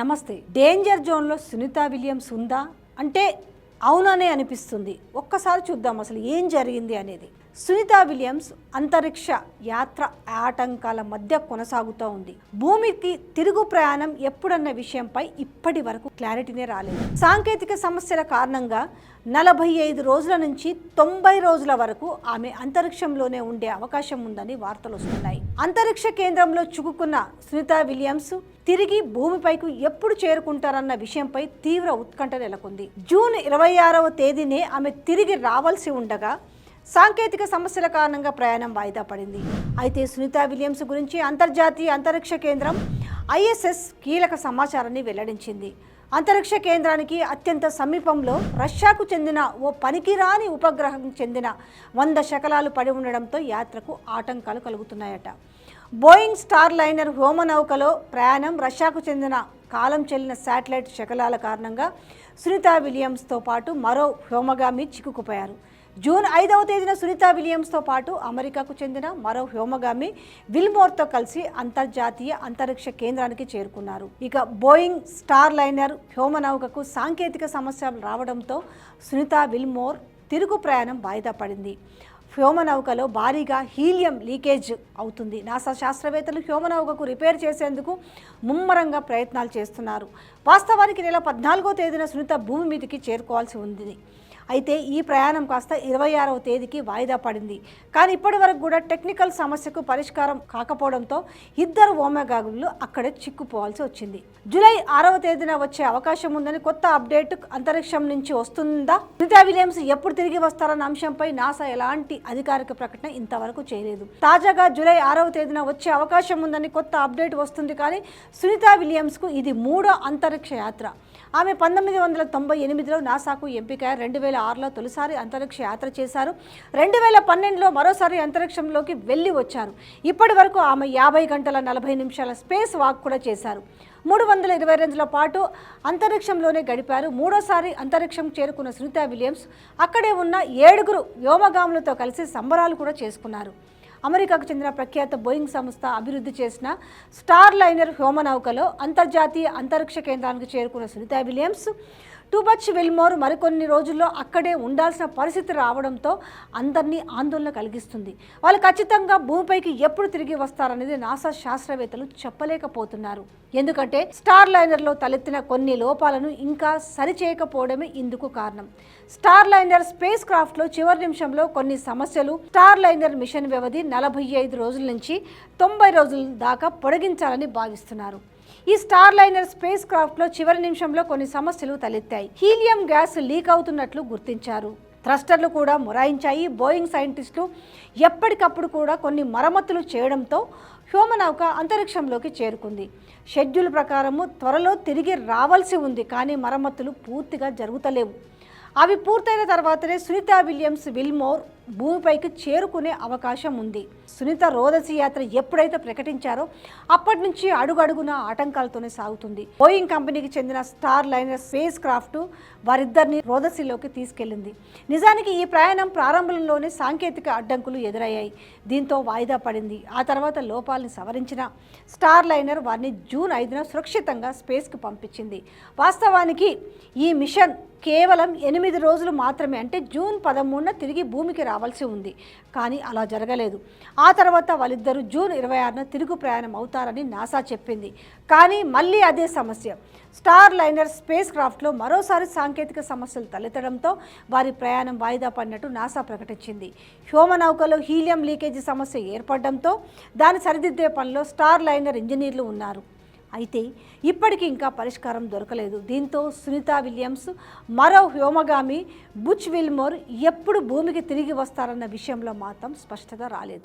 నమస్తే. డేంజర్ జోన్లో సునీత విలియమ్స్ ఉందా? అంటే అవుననే అనిపిస్తుంది. ఒక్కసారి చూద్దాం అసలు ఏం జరిగింది అనేది. సునీత విలియమ్స్ అంతరిక్ష యాత్ర ఆటంకాల మధ్య కొనసాగుతూ ఉంది. భూమికి తిరుగు ప్రయాణం ఎప్పుడన్న విషయంపై ఇప్పటి వరకు క్లారిటీనే రాలేదు. సాంకేతిక సమస్యల కారణంగా నలభై ఐదు రోజుల నుంచి తొంభై రోజుల వరకు ఆమె అంతరిక్షంలోనే ఉండే అవకాశం ఉందని వార్తలు వస్తున్నాయి. అంతరిక్ష కేంద్రంలో చిక్కుకున్న సునీత విలియమ్స్ తిరిగి భూమిపైకి ఎప్పుడు చేరుకుంటారన్న విషయంపై తీవ్ర ఉత్కంఠ నెలకొంది. జూన్ ఇరవై ఆరవ తేదీనే ఆమె తిరిగి రావాల్సి ఉండగా సాంకేతిక సమస్యల కారణంగా ప్రయాణం వాయిదా పడింది. అయితే సునీత విలియమ్స్ గురించి అంతర్జాతీయ అంతరిక్ష కేంద్రం ఐఎస్ఎస్ కీలక సమాచారాన్ని వెల్లడించింది. అంతరిక్ష కేంద్రానికి అత్యంత సమీపంలో రష్యాకు చెందిన ఓ పనికిరాని ఉపగ్రహం చెందిన వంద శకలాలు పడి ఉండడంతో యాత్రకు ఆటంకాలు కలుగుతున్నాయట. బోయింగ్ స్టార్ లైనర్ వ్యోమనౌకలో ప్రయాణం రష్యాకు చెందిన కాలం చెల్లిన శాటిలైట్ శకలాల కారణంగా సునీత విలియమ్స్తో పాటు మరో హ్యోమగామి చిక్కుకుపోయారు. జూన్ ఐదవ తేదీన సునీత విలియమ్స్తో పాటు అమెరికాకు చెందిన మరో వ్యోమగామి విల్మోర్తో కలిసి అంతర్జాతీయ అంతరిక్ష కేంద్రానికి చేరుకున్నారు. ఇక బోయింగ్ స్టార్ లైనర్ వ్యోమనౌకకు సాంకేతిక సమస్యలు రావడంతో సునీత విల్మోర్ తిరుగు ప్రయాణం వాయిదా పడింది. హ్యోమనౌకలో భారీగా హీలియం లీకేజ్ అవుతుంది. నాసా శాస్త్రవేత్తలు హ్యోమనౌకకు రిపేర్ చేసేందుకు ముమ్మరంగా ప్రయత్నాలు చేస్తున్నారు. వాస్తవానికి నెల పద్నాలుగో తేదీన సునీత భూమి మీదకి చేరుకోవాల్సి ఉంది. అయితే ఈ ప్రయాణం కాస్త ఇరవై ఆరవ తేదీకి వాయిదా పడింది. కానీ ఇప్పటి వరకు కూడా టెక్నికల్ సమస్యకు పరిష్కారం కాకపోవడంతో ఇద్దరు ఓమెగాగులు అక్కడే చిక్కుపోవాల్సి వచ్చింది. జూలై ఆరవ తేదీన వచ్చే అవకాశం ఉందని కొత్త అప్డేట్ అంతరిక్షం నుంచి వస్తుందా? సునీతా విలియమ్స్ ఎప్పుడు తిరిగి వస్తారన్న అంశంపై నాసా ఎలాంటి అధికారిక ప్రకటన ఇంతవరకు చేయలేదు. తాజాగా జూలై ఆరవ తేదీన వచ్చే అవకాశం ఉందని కొత్త అప్డేట్ వస్తుంది కానీ సునీతా విలియమ్స్కు ఇది మూడో అంతరిక్ష యాత్ర. ఆమె పంతొమ్మిది వందల తొంభై ఎనిమిదిలో నాసాకు ఎంపిక రెండు వేల ఆరులో తొలిసారి అంతరిక్ష యాత్ర చేశారు. రెండు వేల పన్నెండులో మరోసారి అంతరిక్షంలోకి వెళ్ళి వచ్చారు. ఇప్పటి వరకు ఆమె యాభై గంటల నలభై నిమిషాల స్పేస్ వాక్ కూడా చేశారు. మూడు వందల ఇరవై రోజుల పాటు అంతరిక్షంలోనే గడిపారు. మూడోసారి అంతరిక్షం చేరుకున్న సునీత విలియమ్స్ అక్కడే ఉన్న ఏడుగురు వ్యోమగాములతో కలిసి సంబరాలు కూడా చేసుకున్నారు. అమెరికాకు చెందిన ప్రఖ్యాత బోయింగ్ సంస్థ అభివృద్ధి చేసిన స్టార్ లైనర్ వ్యోమనౌకలో అంతర్జాతీయ అంతరిక్ష కేంద్రానికి చేరుకున్న సునీతా విలియమ్స్ టూబచ్ విల్మోర్ మరికొన్ని రోజుల్లో అక్కడే ఉండాల్సిన పరిస్థితి రావడంతో అందరినీ ఆందోళన కలిగిస్తుంది. వాళ్ళు ఖచ్చితంగా భూమిపైకి ఎప్పుడు తిరిగి వస్తారనేది నాసా శాస్త్రవేత్తలు చెప్పలేకపోతున్నారు. ఎందుకంటే స్టార్ లైనర్లో తలెత్తిన కొన్ని లోపాలను ఇంకా సరిచేయకపోవడమే ఇందుకు కారణం. స్టార్ లైనర్ స్పేస్ క్రాఫ్ట్లో చివరి నిమిషంలో కొన్ని సమస్యలు స్టార్ లైనర్ మిషన్ వ్యవధి నలభై ఐదు రోజుల నుంచి తొంభై రోజుల దాకా పొడిగించాలని భావిస్తున్నారు. ఈ స్టార్ లైనర్ స్పేస్ క్రాఫ్ట్లో చివరి నిమిషంలో కొన్ని సమస్యలు తలెత్తాయి. హీలియం గ్యాస్ లీక్ అవుతున్నట్లు గుర్తించారు. థ్రస్టర్లు కూడా మొరాయించాయి. బోయింగ్ సైంటిస్టులు ఎప్పటికప్పుడు కూడా కొన్ని మరమ్మతులు చేయడంతో హ్యూమనౌక అంతరిక్షంలోకి చేరుకుంది. షెడ్యూల్ ప్రకారము త్వరలో తిరిగి రావాల్సి ఉంది కానీ మరమ్మతులు పూర్తిగా జరుగుతలేవు. అవి పూర్తయిన తర్వాతనే సునీత విలియమ్స్ విల్మోర్ భూమిపైకి చేరుకునే అవకాశం ఉంది. సునీత రోదసి యాత్ర ఎప్పుడైతే ప్రకటించారో అప్పటి నుంచి అడుగడుగున ఆటంకాలతోనే సాగుతుంది. బోయింగ్ కంపెనీకి చెందిన స్టార్ లైనర్ స్పేస్ క్రాఫ్ట్ వారిద్దరిని రోదసిలోకి తీసుకెళ్ళింది నిజానికి ఈ ప్రయాణం ప్రారంభంలోనే సాంకేతిక అడ్డంకులు ఎదురయ్యాయి. దీంతో వాయిదా పడింది. ఆ తర్వాత లోపాలని సవరించిన స్టార్ లైనర్ వారిని జూన్ ఐదున సురక్షితంగా స్పేస్కి పంపించింది. వాస్తవానికి ఈ మిషన్ కేవలం ఎనిమిది రోజులు మాత్రమే అంటే జూన్ పదమూడున తిరిగి భూమికి రావాల్సి ఉంది. కానీ అలా జరగలేదు. ఆ తర్వాత వాళ్ళిద్దరూ జూన్ ఇరవై ఆరున తిరుగు ప్రయాణం అవుతారని నాసా చెప్పింది. కానీ మళ్ళీ అదే సమస్య. స్టార్ లైనర్ స్పేస్ క్రాఫ్ట్లో మరోసారి సాంకేతిక సమస్యలు తలెత్తడంతో వారి ప్రయాణం వాయిదా పడినట్టు నాసా ప్రకటించింది. నౌకలో హీలియం లీకేజీ సమస్య ఏర్పడడంతో దాన్ని సరిదిద్దే పనిలో స్టార్ లైనర్ ఇంజనీర్లు ఉన్నారు. అయితే ఇప్పటికీ ఇంకా పరిష్కారం దొరకలేదు. దీంతో సునీత విలియమ్స్ మరో వ్యోమగామి బుచ్ విల్మోర్ ఎప్పుడు భూమికి తిరిగి వస్తారన్న విషయంలో మాత్రం స్పష్టత రాలేదు.